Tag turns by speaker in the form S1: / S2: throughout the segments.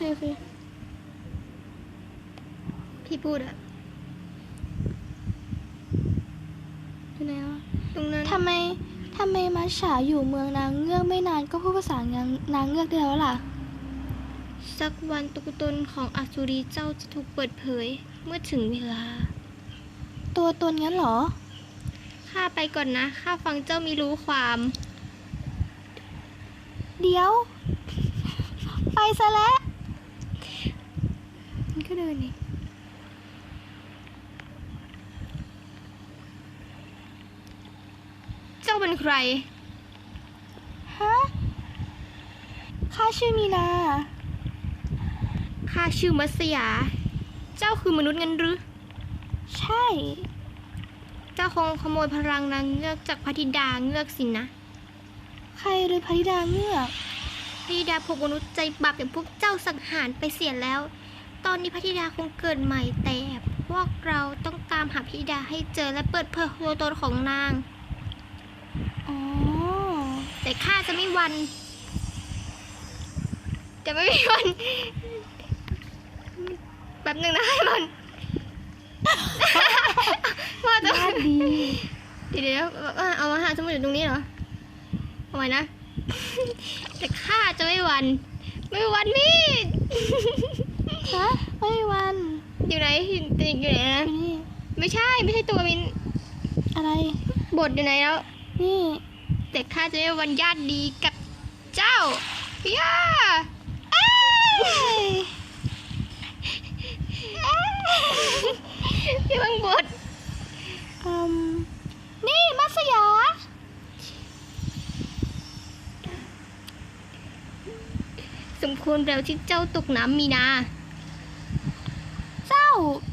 S1: เคโอเคพี่พูดอะอยู่ไหนวะตรงนั้น
S2: ทำไมทำไมมัชฉาอยู่เมืองนางเงือกไม่นานก็พูดภาษานางนางเงือกได้แล้วล่ะ
S1: สักวันตัวตนของอสุรีเจ้าจะถูกเปิดเผยเมื่อถึงเวลา
S2: ตัวตนงั้นเหรอ
S1: ข้าไปก่อนนะ ข้าฟังเจ้ามีรู้ความ
S2: เดี๋ยว ไปซะแล้ว
S1: มัน ก็เดินนี่เจ้าเป็นใคร
S2: ฮะ ข้าชื่อมีนา
S1: ข้าชื่อมัสยา เจ้าคือมนุษย์เงินหรือ
S2: ใช่
S1: เจ้าคงขโมยพลังนางเงือกจากพระธิดาเงือกสินนะ
S2: ใครเลยพระธิดาเงือก
S1: พระธิดาพวกมนุษย์ใจบาปอย่างพวกเจ้าสังหารไปเสียแล้ว ตอนนี้พระธิดาคงเกิดใหม่แต่พวกเราต้องตามหาพระธิดาให้เจอและเปิดเผยตัวตนของนาง
S2: อ๋อ
S1: แต่ข้าจะไม่หวัน จะไม่มีวันแบบหนึ่งนะให้มันว่าจะ
S2: ญาติดี
S1: เดี๋ยวเดี๋ยวเอาเอามาหาสมุดอยู่ตรงนี้เหรอเอาไว้นะ แต่ข้าจะไม่หวัน ไม่หวันมีด
S2: ฮะไม่มีวัน
S1: อยู่ไหนติดอยู่ไหนนะ
S2: อยู่นี่
S1: ไม่ใช่ไม่ใช่ตัวมิน
S2: อะไร
S1: บทอยู่ไหนแล้ว
S2: นี่
S1: แต่ข้าจะไม่มีวันญาติดีกับเจ้าย่า
S2: เอ้ย
S1: พี่บังบท
S2: อืมนี่มัสยา
S1: สมควรแล้วที่เจ้าตกน้ำมีนา
S2: เจ้า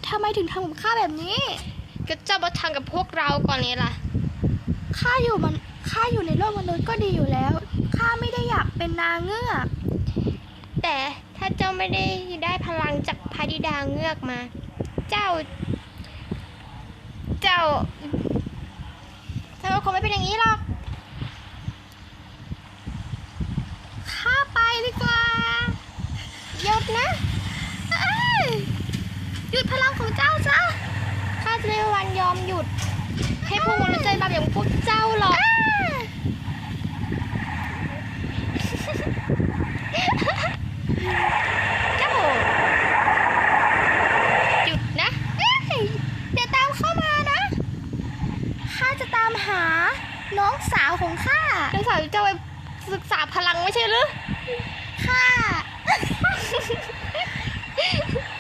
S2: ทำไมถึงทำกับข้าแบบนี้
S1: ก็เจ้ามาทำกับพวกเราก่อนเลยล่ะ
S2: ข้าอยู่มันข้าอยู่ในโลกมนุษย์ก็ดีอยู่แล้ว ข้าไม่ได้อยากเป็นนางเงือก
S1: แต่ถ้าเจ้าไม่ได้ได้พลังจากพระธิดาเงือกมา เจ้า เจ้าเจ้าคงไม่เป็นอย่างนี้หรอก
S2: ข้าไปดีกว่า
S1: หยุดนะ
S2: เอ้ยห ยุดพลังของเจ้าซะ
S1: ข้าจะไม่มีวันยอมหยุด ให้พวกมนุษย์ใจบาปอย่างพวกเจ้าหรอกเจ้าหยุดนะ
S2: เอ้ยอย่าตามเข้ามานะข้าจะตามหาน้องสาวของข้า
S1: นักสาวเจ้าไปศึกษาพลังไม่ใช่หรือ
S2: ข้า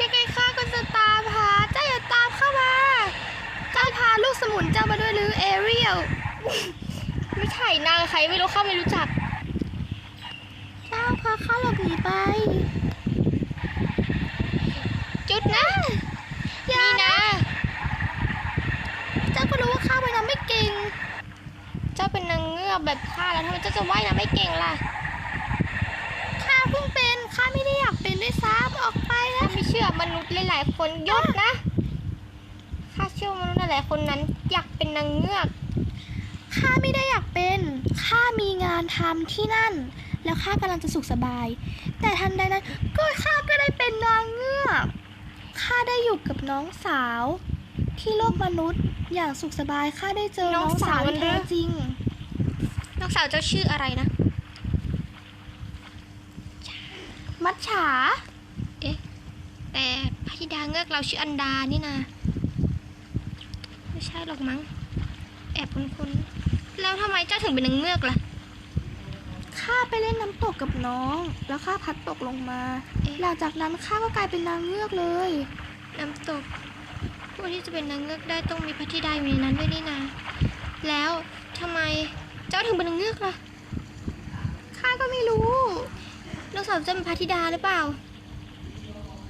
S1: ยังไงข้าก็จะตามหา
S2: เจ้าอย่าตามเข้ามา เจ้า ขุนเจ้ามาด้วยหรือเอเรียล
S1: ไม่ใช่นางใครไม่รู้ข้าไม่รู้จัก
S2: เจ้าพาข้าหลบหนีไป
S1: จุดนะนี่นะ
S2: เจ้าก็รู้ว่าข้าว่ายน้ำไม่เก่ง
S1: เจ้าเป็นนางเงือกแบบข้าแล้วทำไมเจ้าจะว่ายน้ำไม่เก่งล่ะ
S2: ข้าเพิ่งเป็นข้าไม่ได้อยากเป็นด้วยซ้ำออกไปนะ
S1: ข้าไม่เชื่อมนุษย์หลายๆคนยุดนะ เชื่อว่ามนุษย์หลายๆคนนั้นอยากเป็นนางเงือก
S2: ข้าไม่ได้อยากเป็นข้ามีงานทำที่นั่น แล้วข้ากำลังจะสุขสบาย แต่ทันใดนั้นก็ข้าก็ได้เป็นนางเงือกข้าได้อยู่กับน้องสาว ที่โลกมนุษย์อย่างสุขสบายข้าได้เจอน้องสาวที่แท้จริง
S1: น้องสาวเจ้าชื่ออะไรนะ
S2: มัจฉา
S1: เอ๊ะ แต่พระธิดาเงือกเราชื่ออันดานี่นะไม่ใช่หรอกมั้ง แอบคุ้นๆแล้วทำไมเจ้าถึงเป็นนางเงือกล่ะ
S2: ข้าไปเล่นน้ำตกกับน้อง แล้วข้าพัดตกลงมา
S1: เอ๊ะ
S2: หลังจากนั้นข้าก็กลายเป็นนางเงือกเลย
S1: น้ำตก ผู้ที่จะเป็นนางเงือกได้ต้องมีพระธิดาอยู่ในนั้นด้วยนี่นะแล้วทำไมเจ้าถึงเป็นนางเงือกล่ะ
S2: ข้าก็ไม่รู้
S1: น้องสาวเจะเป็นพระธิดาหรือเปล่า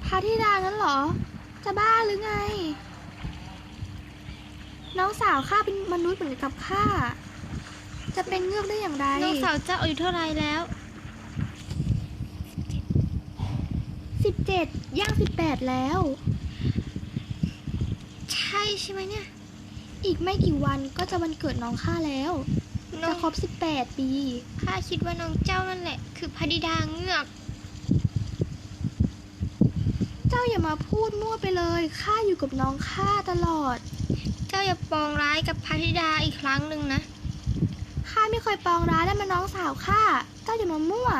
S2: พระธิดานั้นเหรอ จะบ้าหรือไง น้องสาวข้าเป็นมนุษย์เหมือนกับข้า จะเป็นเงือกได้อย่างไร
S1: น้องสาวเจ้าอายุเท่าไรแล้ว
S2: สิบเจ็ดย่างสิบแปดแล้ว
S1: ใช่ใช่ไหมเนี่ย
S2: อีกไม่กี่วันก็จะวันเกิดน้องข้าแล้ว
S1: น้อ
S2: จะ
S1: ง
S2: ครบสิบแปดปี
S1: ข้าคิดว่าน้องเจ้านั่นแหละ คือพระธิดาเงือก
S2: เจ้าอย่ามาพูดมั่วไปเลย ข้าอยู่กับน้องข้าตลอด
S1: เจ้าอย่าปองร้ายกับพระธิดาอีกครั้งหนึ่งนะ
S2: ข้าไม่เคยปองร้ายและมาน้องสาวข้า เจ้าอย่ามามั่ว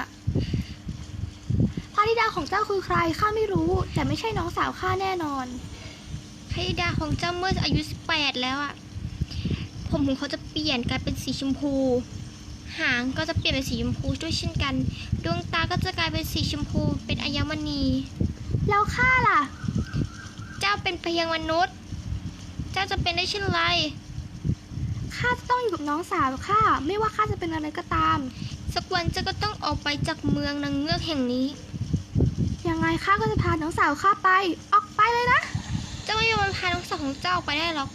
S2: พระธิดาของเจ้าคือใครข้าไม่รู้ แต่ไม่ใช่น้องสาวข้าแน่นอน
S1: พระธิดาของเจ้าเมื่ออายุ18แล้วอะผมของเขาจะเปลี่ยนกลายเป็นสีชมพู หางก็จะเปลี่ยนเป็นสีชมพูด้วยเช่นกัน ดวงตาก็จะกลายเป็นสีชมพู เป็นอัญมณี
S2: แล้วข้าล่ะ
S1: เจ้าเป็นเพียงมนุษย์ จ้าจะเป็นได้เช่นไร
S2: ข้าจะต้องอยู่กับน้องสาวข้าไม่ว่าข้าจะเป็นอะไรก็ตาม
S1: สักวันเจ้าก็ต้องออกไปจากเมืองนางเงือกแห่งนี้
S2: ยังไงข้าก็จะพาน้องสาวข้าไป ออกไปเลยนะ
S1: เจ้าไม่มีวันพาน้องสาวของเจ้าออกไปได้หรอก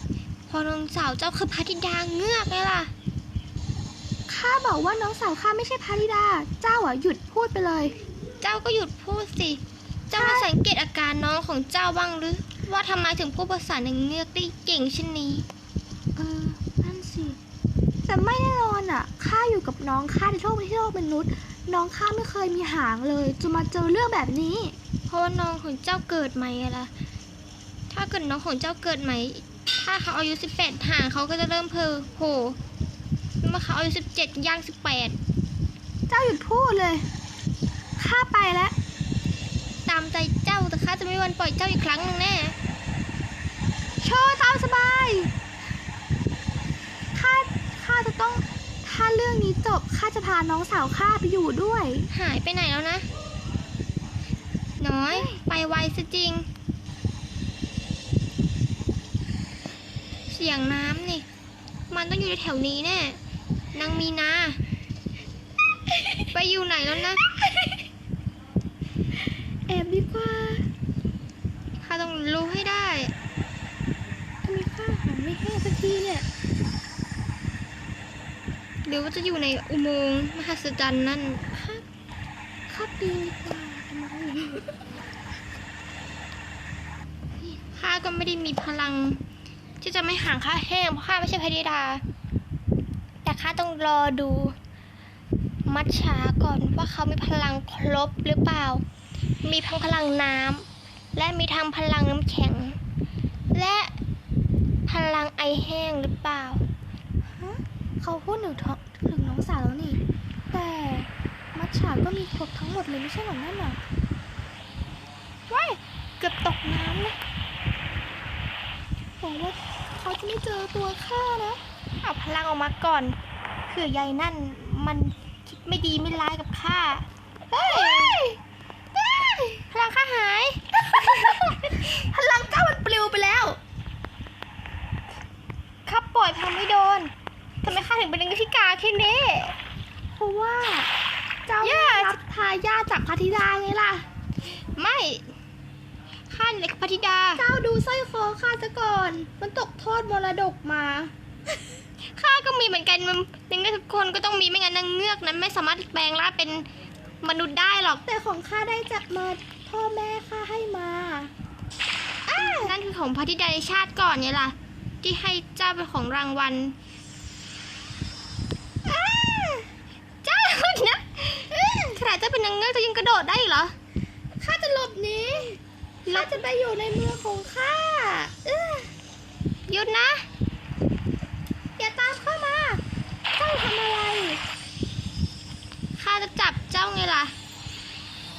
S1: เพอน้องสาวเจ้าคือพระธิดาเงือกไงล่ะ
S2: ข้าบอกว่าน้องสาวข้าไม่ใช่พระธิดา เจ้าอะหยุดพูดไปเลย
S1: เจ้าก็หยุดพูดสิ เจ้ามาสังเกตอาการน้องของเจ้าบ้างหรือ ว่าทำไมถึงพูดภาษานางเงือกได้เก่งเช่นนี้
S2: เออ นั่นสิ แต่ไม่แน่นอนอะ ข้าอยู่กับน้องข้าในโลกที่โลกมนุษย์ น้องข้าไม่เคยมีหางเลย จะมาเจอเรื่องแบบนี้
S1: เพราะว่าน้องของเจ้าเกิดใหม่ไงล่ะ ถ้าเกิดน้องของเจ้าเกิดใหม่ ถ้าเขาอายุ 18ห่างเขาก็จะเริ่มเพอโผล่เมื่อเขาอายุ 17ย่าง 18
S2: เจ้าหยุดพูดเลย ข้าไปแล้ว
S1: ตามใจเจ้าแต่ข้าจะไม่วันปล่อยเจ้าอีกครั้งหนึ่งแน่
S2: โชว์ตามสบายข้าข้าจะต้องถ้าเรื่องนี้จบข้าจะพาน้องสาวข้าไปอยู่ด้วย
S1: หายไปไหนแล้วนะ น้อย ไปไวซะจริง เสียงน้ำนี่ มันต้องอยู่แถวนี้แน่นางมีนา ไปอยู่ไหนแล้วนะ
S2: แอบดีกว่า
S1: ข้าต้องรู้ให้ได้
S2: ทำไมข้าหาไม่แห้งสักทีเนี่ย
S1: ห รือว่าจะอยู่ในอุโมงค์มหัศจรรย์นั่น
S2: ข้าปีกว่าทำไม
S1: ข้าก็ไม่ได้มีพลัง ที่จะไม่ห่างข้าแห้งเพราะข้าไม่ใช่พระธิดา แต่ข้าต้องรอดู มัจฉาก่อนว่าเขามีพลังครบหรือเปล่า มีทั้งพลังน้ำและมีทั้งพลังน้ำแข็ง และพลังไอแห้งหรือเปล่า
S2: เขาพูดถึงท้อง องสาวแล้วนี่ แต่มัจฉาก็มีครบทั้งหมดเลยไม่ใช่เหรอนั่นน่ะว้ายเกือบตกน้ำเลยหวังว่าเขาจะไม่เจอตัวข้านะ
S1: เอาพลังออกมาก่อนเผื่อยายนั่นมันคิดไม่ดีไม่ร้ายกับข้า
S2: เฮ้ยเฮ้ย
S1: พลังข้าหาย
S2: พลังเจ้ามันปลิวไปแล้ว
S1: ข้าปล่อยพลังไม่โดนทำไมข้า ถึงเป็นนักพิการแค่นี้
S2: เพราะว่า เจ้า
S1: ย่า
S2: ได้รับทายาทจากพระธิดาไงล่ะ
S1: ไม่ข้าเล็กพระธิดา
S2: เจ้าดูสร้อยคอข้าซะก่อน มันตกทอดมรดกมา
S1: ข้าก็มีเหมือนกันมันยังได้ทุกคนก็ต้องมีไม่งั้นนางเงือกนั้นไม่สามารถแปลงร่างเป็นมนุษย์ได้หรอก
S2: แต่ของข้าได้จากมาพ่อแม่ข้าให้มา
S1: นั่นคือของพระธิดาในชาติก่อนไงล่ะ ที่ให้เจ้าเป็นของรางวัลอ้าเจ้าคนนะขนาด เจ้าเป็นนางเงือกเจ้ายังกระโดดได้อีกเหรอ
S2: ข้าจะหลบหนีข้าจะไปอยู่ในเมืองของข้าเอ้อ
S1: หยุดนะ
S2: อย่าตามเข้ามาเจ้าทำอะไร
S1: ข้าจะจับเจ้าไงล่ะ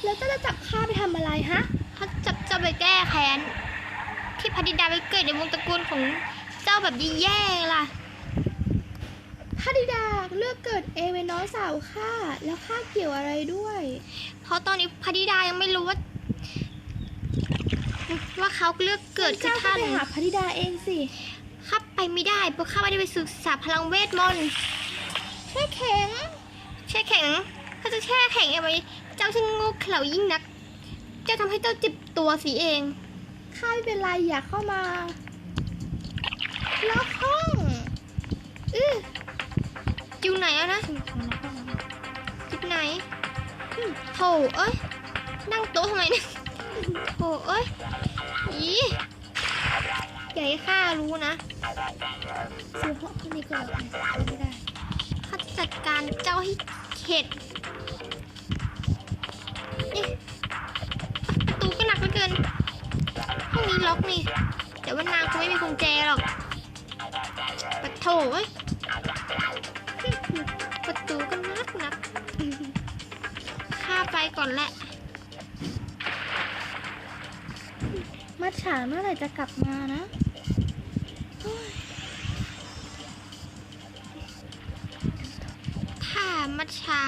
S2: แล้วเจ้าจะจับข้าไปทำอะไรฮะ
S1: ข้าจะจับเจ้าไปแก้แค้นที่พระธิดาไปเกิดในวงตระกูลของเจ้าแบบแย่ๆไงล่ะ
S2: พระธิดา เลือกเกิดเองเป็นน้องสาวข้าแล้วข้าเกี่ยวอะไรด้วย
S1: เพราะตอนนี้พระธิดายังไม่รู้ว่า ว่าเขาเลือกเกิดคือ
S2: เจ้าก็
S1: ท่าน
S2: ไปหาพระธิดาเองสิ
S1: ข้าไปไม่ได้เพราะข้าไม่ได้ไปศึกษาพลังเวทมนต์
S2: แช่แข็ง
S1: แช่แข็งข้าจะแช่แข็งเอาไว้เจ้าช่างโง่เขลายิ่งนัก เจ้าทำให้เจ้าเจ็บตัวสิเอง
S2: ข้าไม่เป็นไรอย่าเข้ามาล็อกห้อง อื้อ
S1: อยู่ไหนอะนะจุดไหนโถเอ้ยนั่งโต๊ะทำไมเนี่ยโถเอ้ยอีให้ข้ารู้นะ
S2: ซื้อห้องที่นี่ก่อนไม่ได้
S1: ข้าจะจัดการเจ้าให้เข็ดนี่ประตูก็หนักเหลือเกินต้องมีล็อกนี่แต่ว่านางคงไม่มีกุญแจหรอกปะโถเอ้ย ตูก็นักนักข้าไปก่อนแหละ
S2: มัดฉาเมื่อไหร่จะกลับมานะ
S1: ถ้ามัชชา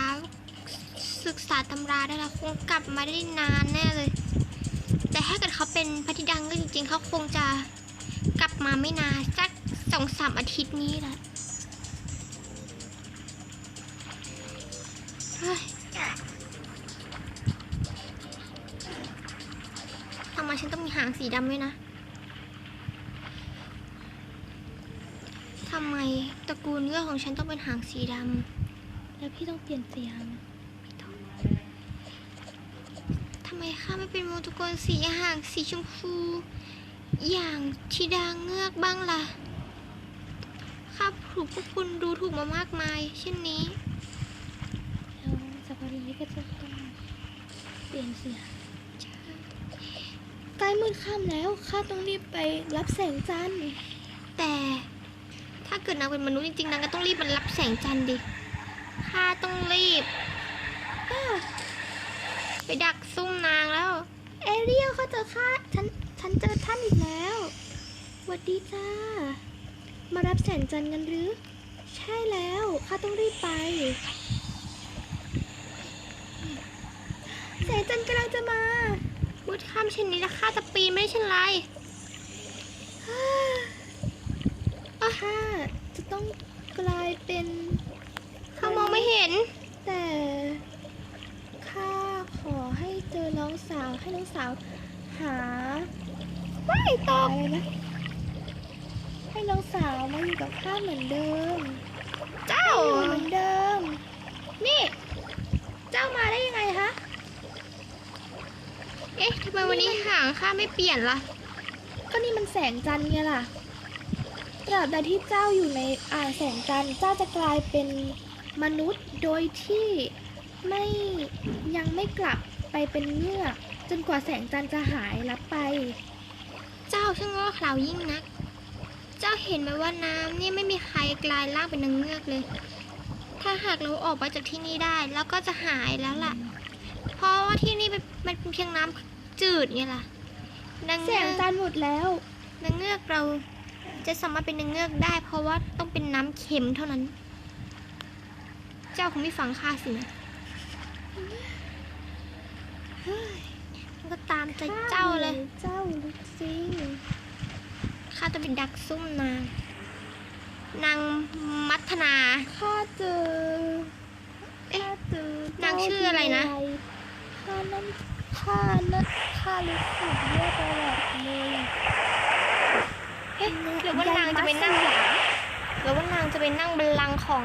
S1: ศึกษาตำราได้แล้วคงกลับมาได้นานแน่เลย แต่ถ้าเกิดเขาเป็นพระธิดังก็จริงๆเขาคงจะกลับมาไม่นานสักสองสามอาทิตย์นี้แหละ สีดำด้วยนะทำไมตระกูลเงือกของฉันต้องเป็นหางสีดำ
S2: แล้วพี่ต้องเปลี่ยนเสียง
S1: ทำไมข้าไม่เป็นโมตุกรสีหางสีชมพู อย่างธิดาเงือกบ้างล่ะข้าถูกพวกคุณดูถูกมามากมาย เช่นนี้
S2: แล้วสัปรีก็จะต้องเปลี่ยนเสียง ล้มืดค่ำแล้ว ข้าต้องรีบไปรับแสงจันทร์
S1: แต่ถ้าเกิดนางเป็นมนุษย์จริงๆนางก็ต้องรีบมารับแสงจันทร์ดิ ข้าต้องรีบอ้าไปดักซุ่มนางแล้ว
S2: เอเรียลเขาเจอข้าฉัน ฉันเจอท่านอีกแล้วสวัสดีจ้า มารับแสงจันทร์กันหรือ ใช่แล้ว ข้าต้องรีบไป แสงจันทร์กำลังจะมา
S1: มืดค่ำเช่นนี้แล้วข้าจะปีนไม่ได้เช่นไร
S2: ข้าจะต้องกลายเป็น
S1: ข้ามองไม่เห็น
S2: แต่ข้าขอให้เจอน้องสาวให้น้องสาว หา
S1: ไม่ตก
S2: อะไรนะให้น้องสาวมาอยู่กับข้าเหมือนเดิม
S1: เจ้า
S2: อยู่เหมือนเดิม นี่ เจ้ามาได้ยังไงคะ
S1: เอ๊ะทำไมวันนี้หางข้าไม่เปลี่ยนล่ะ
S2: ก็นี่มันแสงจันทร์ไงล่ะ ตราบใดที่เจ้าอยู่ในอ่างแสงจันทร์เจ้าจะกลายเป็นมนุษย์โดยที่ไม่ยังไม่กลับไปเป็นเงือกจนกว่าแสงจันทร์จะหายลับไป
S1: เจ้าช่างโง่เขลายิ่งนัก เจ้าเห็นไหมว่าน้ำเนี่ยไม่มีใครกลายร่างเป็นนางเงือกเลย ถ้าหากเราออกไปจากที่นี่ได้ แล้วก็จะหายแล้วล่ะ เพราะว่าที่นี่เป็น มันเป็นเพียงน้ำจืดไงล่ะนาง
S2: แส
S1: เงืองก
S2: จันทร์หมดแล้ว
S1: นางเงือกเราจะสามารถเป็นนางเงือกได้ เพราะว่าต้องเป็นน้ำเค็มเท่านั้น เจ้าคงไม่ฟังข้าสินะมันก็ตามใจเจ้าเลย
S2: เจ้าลูกจริง
S1: ข้าจะเป็นดักซุ่มนาง นางมัทนา
S2: ข้าเจอ
S1: เอ๊ะ
S2: ข้าเจอนา
S1: งชื่ออะไรนะ
S2: ข้านั่น ข้านั่นข้ารู้สึกแย่ตลอดเลย
S1: เอ๊ะหรือว่านางจะไปนั่งหรือว่านางจะไปนั่งบัลลังก์ของ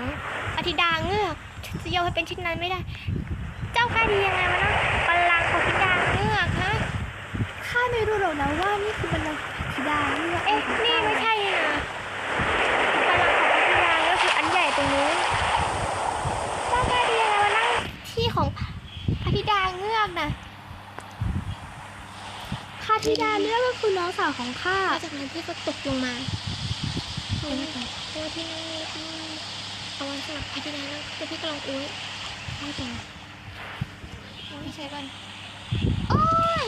S1: อธิดาเงือกจะยอมให้เป็นเช่นนั้นไม่ได้ เจ้ากล้าดียังไงมานั่งบัลลังก์ของอธิดาเงือกฮะ
S2: ข้าไม่รู้หรอกนะว่านี่คือบัลลังก์ธิดานี่ว่า
S1: เอ๊ะนี่ไม่ใช่นี่นะบัลลังก์ของอธิดาก็คืออันใหญ่ตรงนู้นเจ้ากล้าดียังไงมานั่งที่ของอธิดาเงือกน่ะ
S2: ข้า ธิดาเลือกก็คือน้องสาวของข้า
S1: แล้วจากนั้นพี่ก็ตกลงมาเพราะว่าเพราะว่าที่นี่ที่เอาไว้สำหรับอธิดาเงือกแต่พี่ก็ลองอุ้ย
S2: ไม่ต่อ
S1: ไม่ใช่ก่อนโอ้ย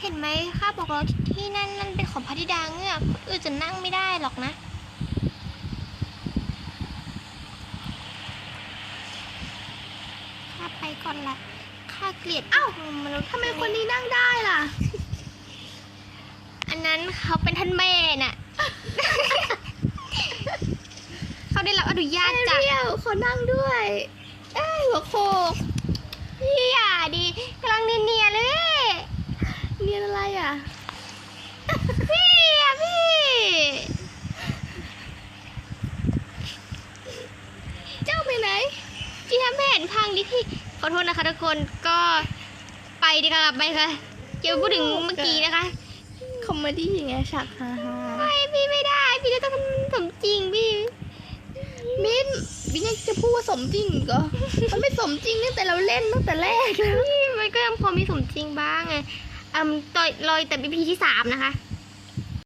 S1: เห็นไหมข้าบอกแล้วที่นั่นนั่นเป็นของพระธิดาเงือกคนอื่นจะนั่งไม่ได้หรอกนะข้าไปก่อนละข้าเกลียดอ้าวมนุษย์
S2: ทำไมคนนี้นั่งได้ล่ะ
S1: อันนั้นเขาเป็นท่านแม่น่ะ เขาได้รับอนุญาต
S2: เอ
S1: จาก
S2: เรียลขอนั่งด้วย เอ้ยหัวโคก
S1: พี่อย่าดีกำลังเนียนๆเลย
S2: เรียนอะไรอะ
S1: พี่อะพี่
S2: เจ้าไปไหน
S1: พี่ทำให้เห็นพังดิพี่ ขอโทษนะคะทุกคนก็ไปดีค่ะไปค่ะอย่าไปพูดถึงเมื่อกี้นะคะ
S2: คอมเมดี้ไงฉากฮาฮา
S1: ไม่พี่ไม่ได้ พี่จะต้องทำสมจริงพี่
S2: มิ้นมิ้นยังจะพูดว่าสมจริงอีกเหรอมันไม่สมจริงตั้งแต่เราเล่นตั้งแต่แรกแล้ว
S1: พี่มันก็ยังพอมีสมจริงบ้างไงอืมต่อยรอยแต่ EP ที่สามนะคะ